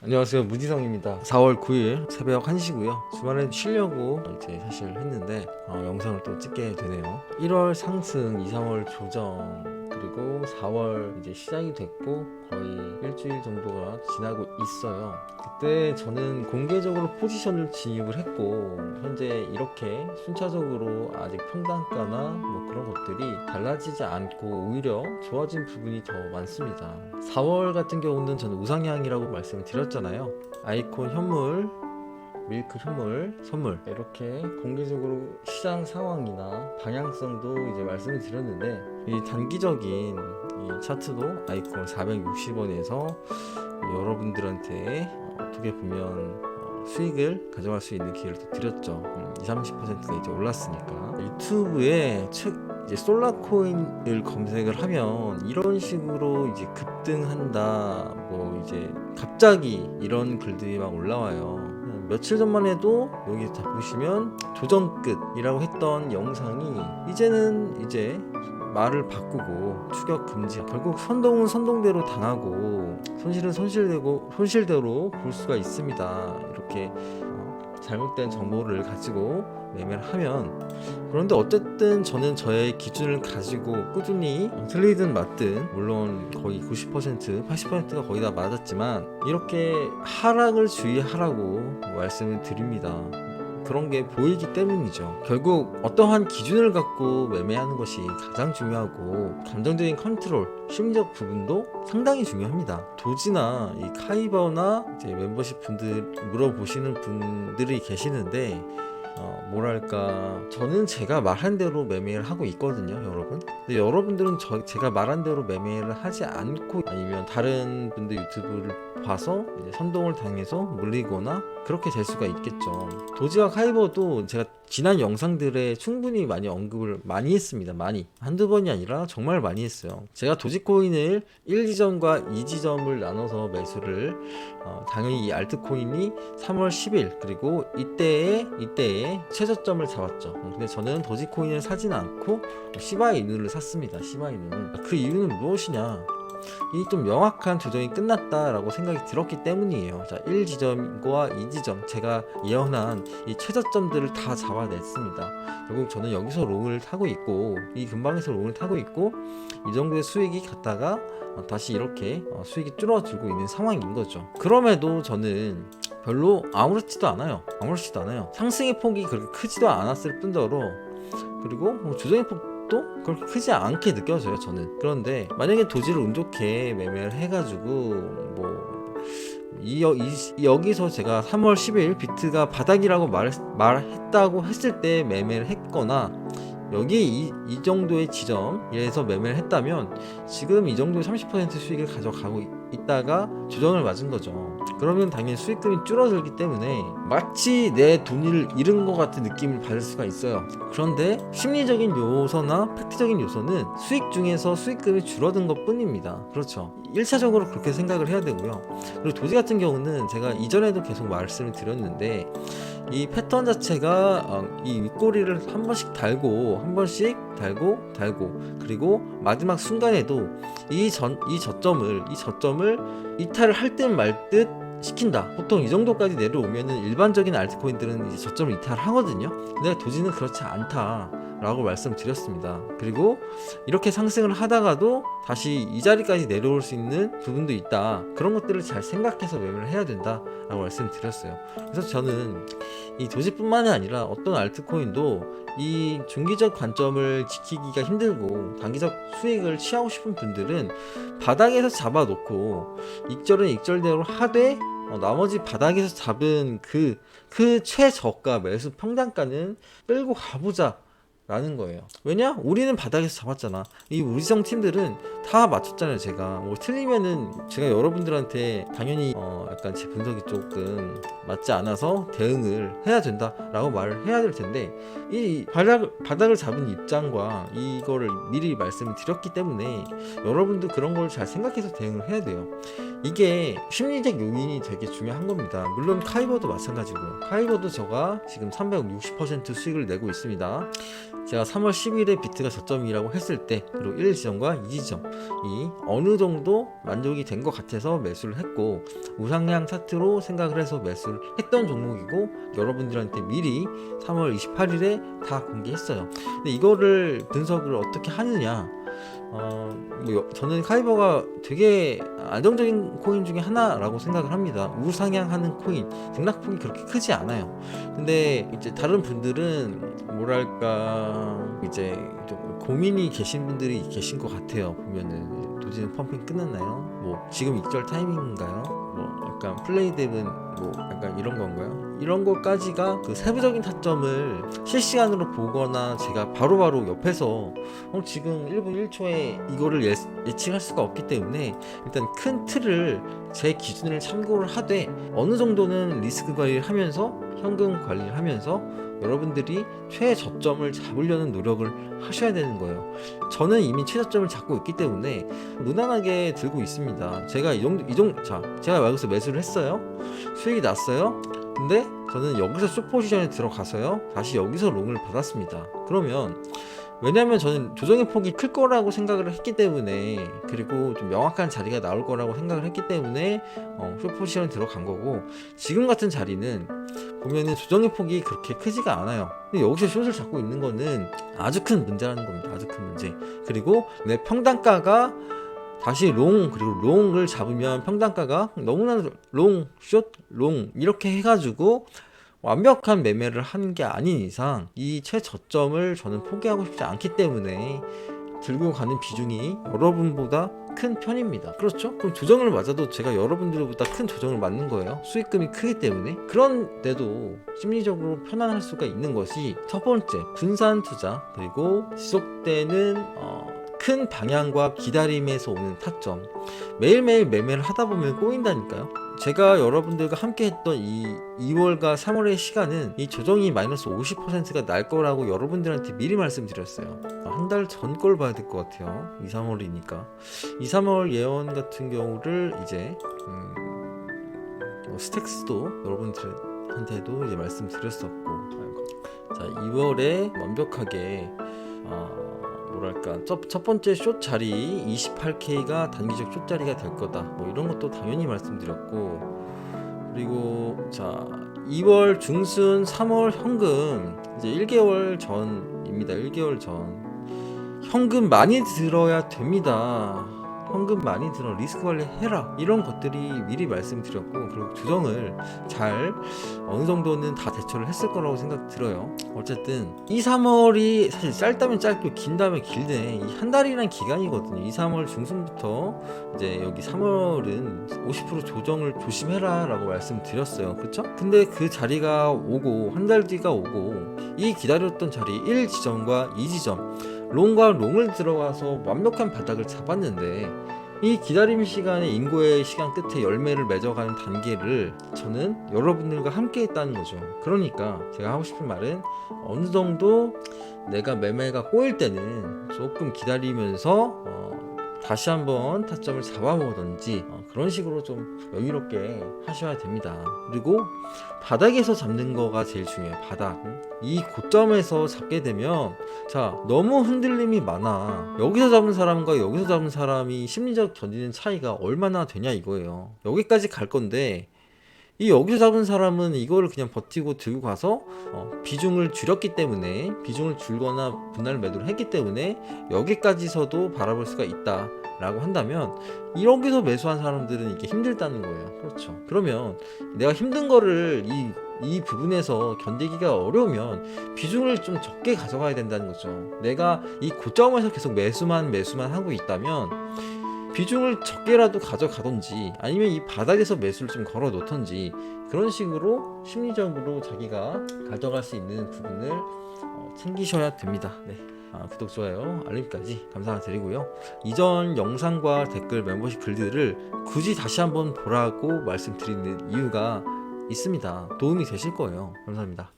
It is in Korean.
안녕하세요. 무지성입니다. 4월 9일 새벽 1시고요. 주말에 쉬려고 이제 사실 했는데 어, 영상을 또 찍게 되네요. 1월 상승 2, 3월 조정 그리고 4월 이제 시작이 됐고 거의 일주일 정도가 지나고 있어요. 그때 저는 공개적으로 포지션을 진입을 했고 현재 이렇게 순차적으로 아직 평단가나 뭐 그런 것들이 달라지지 않고 오히려 좋아진 부분이 더 많습니다. 4월 같은 경우는 저는 우상향이라고 말씀을 드렸잖아요. 아이콘 현물 밀크 현물 선물 이렇게 공개적으로 시장 상황이나 방향성도 이제 말씀을 드렸는데 이 단기적인 이 차트도 아이콘 460원에서 여러분들한테 어, 어떻게 보면 어, 수익을 가져갈 수 있는 기회를 또 드렸죠. 음, 20, 30%가 이제 올랐으니까 유튜브에 최, 이제 솔라코인을 검색을 하면 이런 식으로 이제 급등한다 뭐 이제 갑자기 이런 글들이 막 올라와요. 며칠 전만 해도 여기 다 보시면 조정 끝이라고 했던 영상이 이제는 이제 말을 바꾸고 추격 금지. 결국 선동은 선동대로 당하고 손실은 손실되고 손실대로 볼 수가 있습니다. 이렇게 어, 잘못된 정보를 가지고 매매를 하면 그런데 어쨌든 저는 저의 기준을 가지고 꾸준히 틀리든 맞든 물론 거의 90% 80%가 거의 다 맞았지만 이렇게 하락을 주의하라고 말씀을 드립니다 그런 게 보이기 때문이죠. 결국 어떠한 기준을 갖고 매매하는 것이 가장 중요하고 감정적인 컨트롤, 심리적 부분도 상당히 중요합니다. 도지나 이 카이버나 이제 멤버십 분들 물어보시는 분들이 계시는데 어, 뭐랄까. 저는 제가 말한 대로 매매를 하고 있거든요 여러분. 근데 여러분들은 저, 제가 말한 대로 매매를 하지 않고 아니면 다른 분들 유튜브를 봐서 이제 선동을 당해서 물리거나 그렇게 될 수가 있겠죠. 도지와 카이버도 제가 지난 영상들에 충분히 많이 언급을 많이 했습니다 많이. 한두 번이 아니라 정말 많이 했어요. 제가 도지코인을 1지점과 2지점을 나눠서 매수를 어, 당연히 이 알트코인이 3월 10일 그리고 이때에 이때에 최저점을 잡았죠. 어, 근데 저는 도지코인을 사지는 않고 시바이누를 샀습니다. 시바이누는 그 이유는 무엇이냐? 이 좀 명확한 조정이 끝났다라고 생각이 들었기 때문이에요. 자, 1지점과 2지점 제가 예언한 이 최저점들을 다 잡아냈습니다. 결국 저는 여기서 롱을 타고 있고 이 근방에서 롱을 타고 있고 이 정도의 수익이 갔다가 어, 다시 이렇게 어, 수익이 줄어들고 있는 상황인 거죠. 그럼에도 저는 별로 아무렇지도 않아요. 아무렇지도 않아요. 상승의 폭이 그렇게 크지도 않았을 뿐더러 그리고 뭐 조정의 폭도 그렇게 크지 않게 느껴져요. 저는 그런데 만약에 도지를 운 좋게 매매를 해가지고 뭐. 이, 여, 이, 여기서 제가 3월 10일 비트가 바닥이라고 말, 말했다고 했을 때 매매를 했거나 여기 이, 이 정도의 지점에서 매매를 했다면 지금 이 정도의 30% 수익을 가져가고 있- 있다가 조정을 맞은 거죠. 그러면 당연히 수익금이 줄어들기 때문에 마치 내 돈을 잃은 것 같은 느낌을 받을 수가 있어요. 그런데 심리적인 요소나 팩트적인 요소는 수익 중에서 수익금이 줄어든 것 뿐입니다. 그렇죠. 1차적으로 그렇게 생각을 해야 되고요. 그리고 도지 같은 경우는 제가 이전에도 계속 말씀을 드렸는데 이 패턴 자체가 어, 이 윗꼬리를 한 번씩 달고 한 번씩 달고 달고 그리고 마지막 순간에도 이 전 이 저점을 이 저점을 이탈을 할 듯 말듯 시킨다. 보통 이 정도까지 내려오면은 일반적인 알트코인들은 이제 저점을 이탈하거든요. 근데 도지는 그렇지 않다 라고 말씀드렸습니다. 그리고 이렇게 상승을 하다가도 다시 이 자리까지 내려올 수 있는 부분도 있다. 그런 것들을 잘 생각해서 매매를 해야 된다 라고 말씀드렸어요. 그래서 저는 이 도지뿐만이 아니라 어떤 알트코인도 이 중기적 관점을 지키기가 힘들고 단기적 수익을 취하고 싶은 분들은 바닥에서 잡아놓고 익절은 익절대로 하되 어, 나머지 바닥에서 잡은 그, 그 최저가 매수 평단가는 끌고 가보자. 라는 거예요. 왜냐? 우리는 바닥에서 잡았잖아. 이 우리성 팀들은 다 맞췄잖아요, 제가. 뭐 틀리면은 제가 여러분들한테 당연히 어 약간 제 분석이 조금 맞지 않아서 대응을 해야 된다라고 말을 해야 될 텐데 이 바닥 바닥을 잡은 입장과 이거를 미리 말씀을 드렸기 때문에 여러분도 그런 걸 잘 생각해서 대응을 해야 돼요. 이게 심리적 요인이 되게 중요한 겁니다. 물론 카이버도 마찬가지고요. 카이버도 저가 지금 360% 수익을 내고 있습니다. 제가 3월 10일에 비트가 저점이라고 했을 때 그리고 1지점과 2지점이 어느 정도 만족이 된 것 같아서 매수를 했고 우상 향 차트로 생각을 해서 매수를 했던 종목이고 여러분들한테 미리 3월 28일에 다 공개했어요. 근데 이거를 분석을 어떻게 하느냐? 어, 뭐 여- 저는 카이버가 되게 안정적인 코인 중에 하나라고 생각을 합니다. 우상향하는 코인, 등락폭이 그렇게 크지 않아요. 근데 이제 다른 분들은 뭐랄까 이제 좀 고민이 계신 분들이 계신 것 같아요. 보면은 도지는 펌핑 끝났나요? 뭐 지금 익절 타이밍인가요? 뭐 약간 플레이덱은 뭐 약간 이런 건가요? 이런 것까지가 그 세부적인 타점을 실시간으로 보거나 제가 바로바로 옆에서 어, 지금 1분 1초에 이거를 예, 예측할 수가 없기 때문에 일단 큰 틀을 제 기준을 참고를 하되 어느 정도는 리스크 관리를 하면서 현금 관리를 하면서 여러분들이 최저점을 잡으려는 노력을 하셔야 되는 거예요. 저는 이미 최저점을 잡고 있기 때문에 무난하게 들고 있습니다. 제가 이 정도 이 정도 자 제가 여기서 매수를 했어요. 수익이 났어요. 근데 저는 여기서 숏 포지션에 들어가서요. 다시 여기서 롱을 받았습니다. 그러면 왜냐하면 저는 조정의 폭이 클 거라고 생각을 했기 때문에 그리고 좀 명확한 자리가 나올 거라고 생각을 했기 때문에 어, 숏 포지션에 들어간 거고 지금 같은 자리는 보면은 조정의 폭이 그렇게 크지가 않아요. 근데 여기서 숏을 잡고 있는 거는 아주 큰 문제라는 겁니다. 아주 큰 문제. 그리고 내 평단가가 다시 롱 그리고 롱을 잡으면 평단가가 너무나 롱, 숏, 롱 이렇게 해가지고 완벽한 매매를 하는 게 아닌 이상 이 최저점을 저는 포기하고 싶지 않기 때문에 들고 가는 비중이 여러분보다 큰 편입니다. 그렇죠? 그럼 조정을 맞아도 제가 여러분들보다 큰 조정을 맞는 거예요. 수익금이 크기 때문에. 그런데도 심리적으로 편안할 수가 있는 것이 첫 번째, 분산 투자, 그리고 지속되는 어, 큰 방향과 기다림에서 오는 타점. 매일매일 매매를 하다 보면 꼬인다니까요. 제가 여러분들과 함께 했던 이 2월과 3월의 시간은 이 조정이 마이너스 50%가 날 거라고 여러분들한테 미리 말씀드렸어요. 한 달 전 걸 봐야 될 것 같아요. 2, 3월이니까. 2, 3월 예언 같은 경우를 이제 음, 뭐 스택스도 여러분들한테도 이제 말씀드렸었고. 자 2월에 완벽하게 아, 뭐랄까. 첫, 첫 번째 숏 자리 28K가 단기적 숏 자리가 될 거다. 뭐 이런 것도 당연히 말씀드렸고. 그리고 자 2월 중순 3월 현금. 이제 1개월 전입니다. 1개월 전. 현금 많이 들어야 됩니다. 현금 많이 들어 리스크 관리 해라. 이런 것들이 미리 말씀드렸고 그리고 조정을 잘 어느 정도는 다 대처를 했을 거라고 생각 들어요. 어쨌든 2, 3월이 사실 짧다면 짧고 긴다면 길네. 이한 달이란 기간이거든요. 2, 3월 중순부터 이제 여기 3월은 50% 조정을 조심해라라고 말씀드렸어요. 그렇죠? 근데 그 자리가 오고 한 달 뒤가 오고 이 기다렸던 자리 1 지점과 2 지점 롱과 롱을 들어가서 완벽한 바닥을 잡았는데 이 기다림 시간에 인고의 시간 끝에 열매를 맺어가는 단계를 저는 여러분들과 함께 했다는 거죠. 그러니까 제가 하고 싶은 말은 어느 정도 내가 매매가 꼬일 때는 조금 기다리면서 어, 다시 한번 타점을 잡아보든지 어, 그런 식으로 좀 여유롭게 하셔야 됩니다. 그리고 바닥에서 잡는 거가 제일 중요해요. 바닥. 이 고점에서 잡게 되면 자 너무 흔들림이 많아. 여기서 잡은 사람과 여기서 잡은 사람이 심리적 견디는 차이가 얼마나 되냐 이거예요. 여기까지 갈 건데 이 여기서 잡은 사람은 이거를 그냥 버티고 들고 가서 어, 비중을 줄였기 때문에 비중을 줄거나 분할 매도를 했기 때문에 여기까지서도 바라볼 수가 있다 라고 한다면 여기서 매수한 사람들은 이게 힘들다는 거예요. 그렇죠. 그러면 내가 힘든 거를 이, 이 부분에서 견디기가 어려우면 비중을 좀 적게 가져가야 된다는 거죠. 내가 이 고점에서 계속 매수만 매수만 하고 있다면 비중을 적게라도 가져가던지 아니면 이 바닥에서 매수를 좀 걸어 놓던지 그런 식으로 심리적으로 자기가 가져갈 수 있는 부분을 어, 챙기셔야 됩니다. 네. 아, 구독, 좋아요, 알림까지 감사드리고요. 이전 영상과 댓글 멤버십 글들을 굳이 다시 한번 보라고 말씀드리는 이유가 있습니다. 도움이 되실 거예요. 감사합니다.